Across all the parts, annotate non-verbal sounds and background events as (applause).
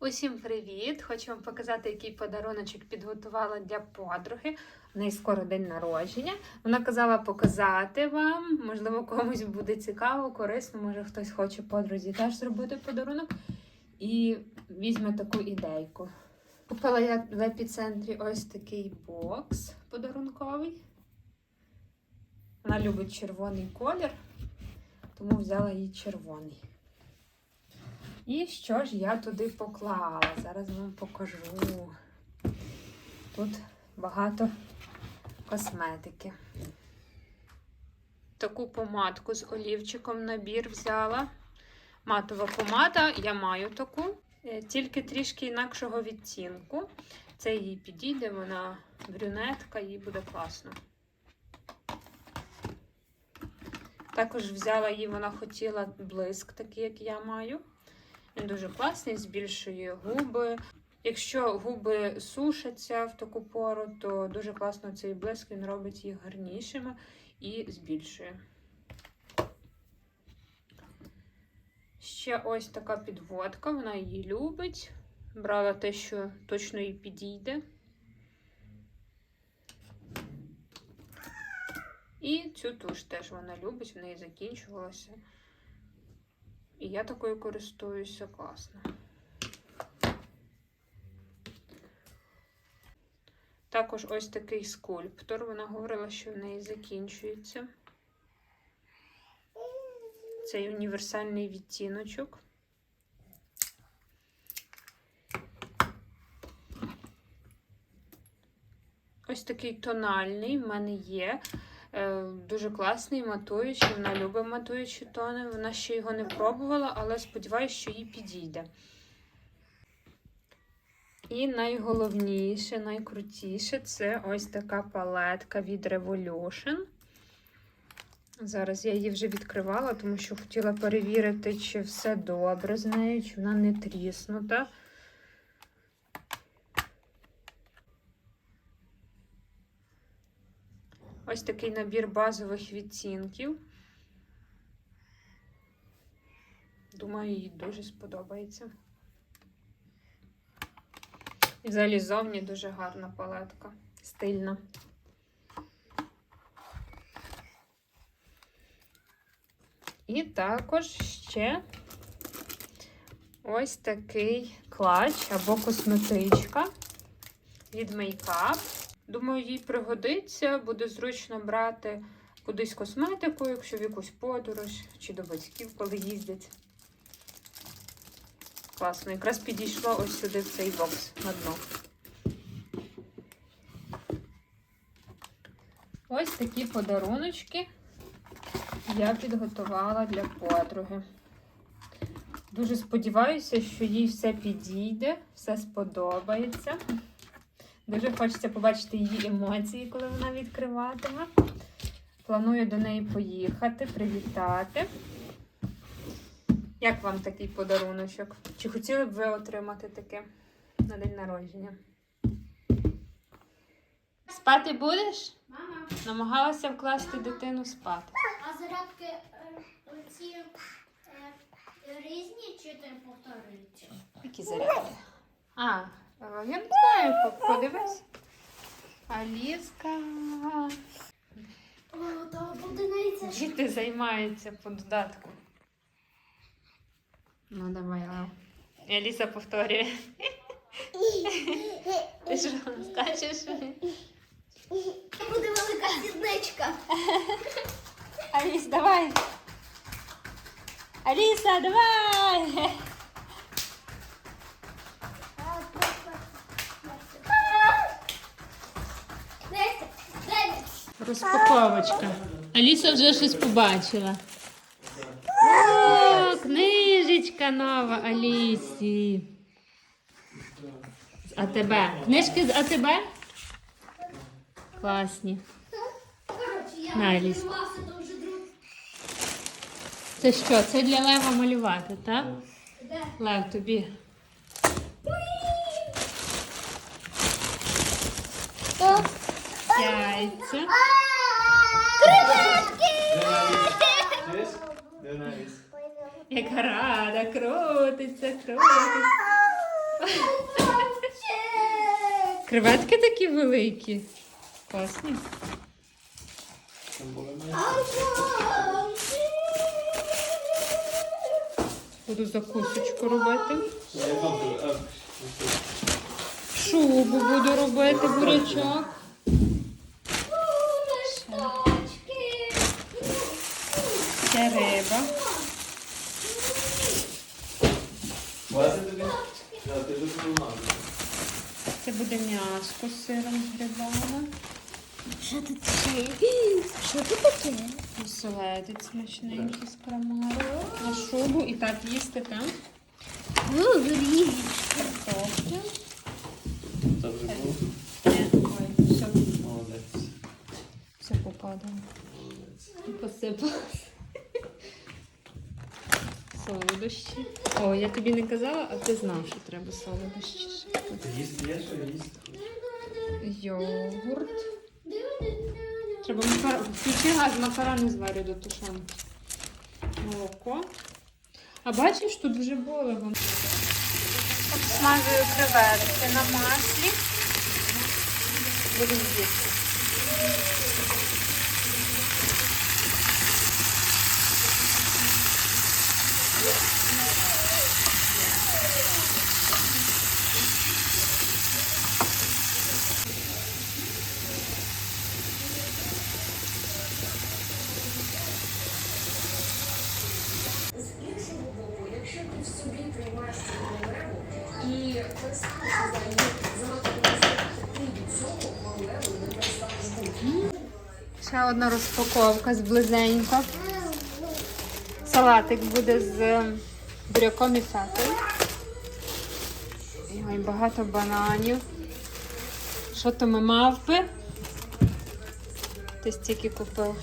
Усім привіт! Хочу вам показати, який подаруночок підготувала для подруги. У неї скоро день народження. Вона казала показати вам. Можливо, комусь буде цікаво, корисно. Може хтось хоче подрузі теж зробити подарунок і візьме таку ідейку. Купила я в епіцентрі ось такий бокс подарунковий. Вона любить червоний колір, тому взяла їй червоний. І що ж я туди поклала? Зараз вам покажу. Тут багато косметики. Таку помадку з олівчиком набір взяла. Матова помада, я маю таку, е, тільки трішки інакшого відтінку. Це їй підійде, вона брюнетка, їй буде класно. Також взяла їй, вона хотіла блиск, такий, як я маю. Він дуже класний, збільшує губи. Якщо губи сушаться в таку пору, то дуже класно цей блиск він робить їх гарнішими і збільшує. Ще ось така підводка, вона її любить. Брала те, що точно їй підійде. І цю туш теж вона любить, в неї закінчувалася. І я такою користуюся класно. Також ось такий скульптор. Вона говорила, що в неї закінчується. Цей універсальний відтіночок. Ось такий тональний в мене є. Дуже класний, матуючий. Вона любить матуючі тони. Вона ще його не пробувала, але сподіваюся, що їй підійде. І найголовніше, найкрутіше це ось така палетка від Revolution. Зараз я її вже відкривала, тому що хотіла перевірити, чи все добре з нею, чи вона не тріснута. Ось такий набір базових відтінків. Думаю, їй дуже сподобається. І взагалі зовні дуже гарна палетка, стильна. І також ще ось такий клач або косметичка від мейкап. Думаю, їй пригодиться, буде зручно брати кудись косметику, якщо в якусь подорож чи до батьків, коли їздять. Класно, якраз підійшло ось сюди в цей бокс на дно. Ось такі подаруночки я підготувала для подруги. Дуже сподіваюся, що їй все підійде, все сподобається. Дуже хочеться побачити її емоції, коли вона відкриватиме. Планую до неї поїхати, привітати. Як вам такий подаруночок? Чи хотіли б ви отримати таке на день народження? Спати будеш? Мама, Намагалася вкласти дитину спати. а зарядки е, ці е, різні чи ти повторюються? Які заряди? А, я не знаю, по- подивись. Аліска. Діти займаються по додатку. Ну, давай, Лев. Аліса повторює. Ти що скажеш? Буде велика сідничка. Аліс, давай. Аліса, давай. Розпаковочка. Аліса вже щось побачила. О, книжечка нова Алісі. З АТБ. Книжки з АТБ? Класні. На, Аліс. Це що? Це для Лева малювати, так? Лев, тобі. Яйця. Як рада, крутиться, крутиться. Креветки такі великі. Класні. Буду закусочку робити. Шубу буду робити, бурячок. Це риба. Це буде м'яско з сиром з грибами. Що тут є? Що тут таке? (gasps) Оселедець смачненький з карамелью. На шубу і так їсти там. Гуглі. Картопля. Це вже було? Ні, Ой, все, Молодець. все попадало. І посипалось. Солодощі. О, я тобі не казала, а ти знав, що треба солодощі. Їсти є, що їсти? Йогурт. Треба макар... Включи газ, макарони зварю до тушонки. Молоко. А бачиш, тут вже було воно. Обсмажую креветки на маслі. Будемо їсти. З іншого боку, якщо ти в собі тримаєш цю проблему і перестанеш за неї занадто працювати, ти від цього проблеми не перестанеш бути. Ще одна розпаковка з близенько. Салатик буде з буряком і фетою. Ой, багато бананів. Що то ми мавпи? Ти стільки купив.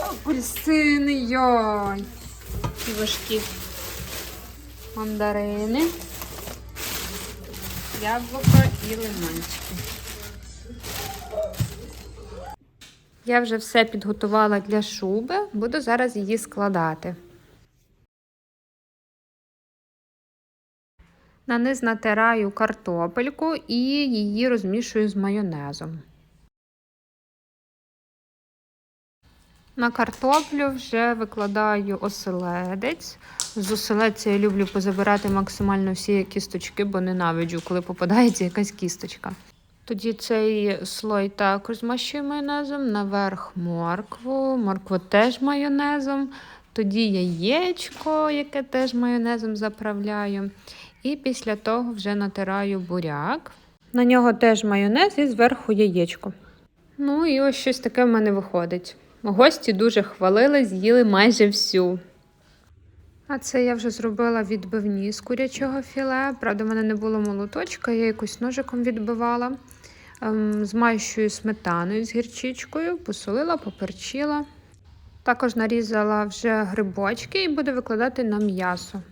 Апельсини, йой. І важкі мандарини, яблуко і лимончики. Я вже все підготувала для шуби, буду зараз її складати. На низ натираю картопельку і її розмішую з майонезом. На картоплю вже викладаю оселедець. З оселедця я люблю позабирати максимально всі кісточки, бо ненавиджу, коли попадається якась кісточка. Тоді цей слой також змащую майонезом, наверх моркву, моркву теж майонезом. Тоді яєчко, яке теж майонезом заправляю. І після того вже натираю буряк. На нього теж майонез і зверху яєчко. Ну і ось щось таке в мене виходить. Гості дуже хвалили, з'їли майже всю. А це я вже зробила відбивні з курячого філе. Правда, в мене не було молоточка, я якось ножиком відбивала. Ем, Змащую сметаною з гірчичкою, посолила, поперчила. Також нарізала вже грибочки і буду викладати на м'ясо.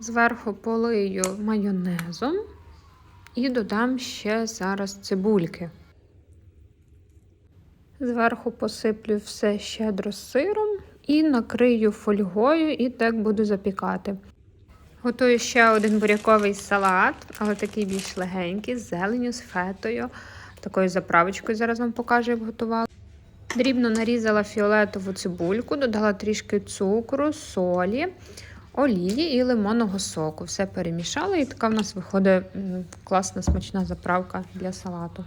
Зверху полию майонезом і додам ще зараз цибульки. Зверху посиплю все щедро сиром і накрию фольгою, і так буду запікати. Готую ще один буряковий салат, але такий більш легенький, з зеленю, з фетою. Такою заправочкою зараз вам покажу, як готувала. Дрібно нарізала фіолетову цибульку, додала трішки цукру, солі, олії і лимонного соку. Все перемішала, і така в нас виходить класна смачна заправка для салату.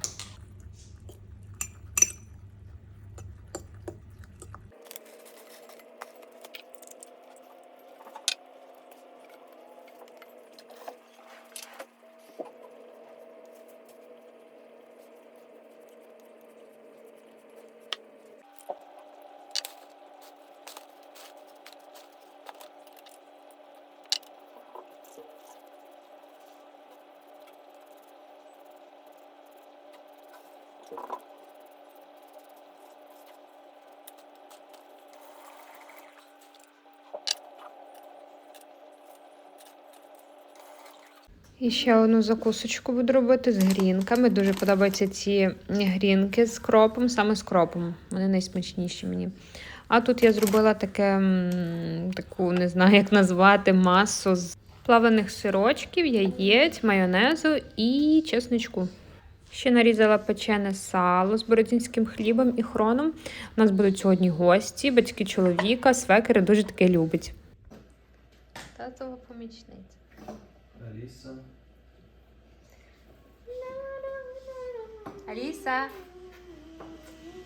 І ще одну закусочку буду робити з грінками. Дуже подобаються ці грінки з кропом, саме з кропом. Вони найсмачніші мені. А тут я зробила таке, таку, не знаю, як назвати, масу з плавлених сирочків, яєць, майонезу і чесничку. Ще нарізала печене сало з бородінським хлібом і хроном. У нас будуть сьогодні гості, батьки чоловіка, свекери дуже таке любить. Татова помічниця. Аліса. Аліса.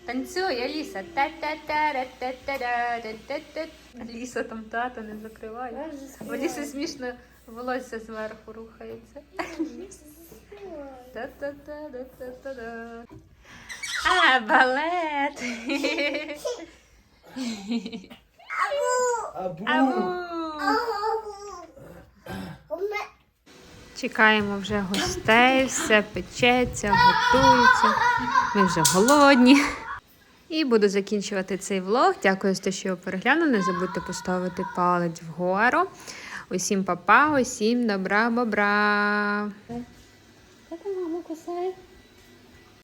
Танцюй, Аліса. Та-та-та-ра-та-та-ра-та-та-та. Аліса там тата не закриває. В Аліси смішно волосся зверху рухається. Та-та-та-ра-та-та-ра. А, балет. Абу. Ау. Чекаємо вже гостей, все печеться, готується. Ми вже голодні. І буду закінчувати цей влог. Дякую що його переглянули. Не забудьте поставити палець вгору. Усім па-па, усім добра бобра. Та мама кусає.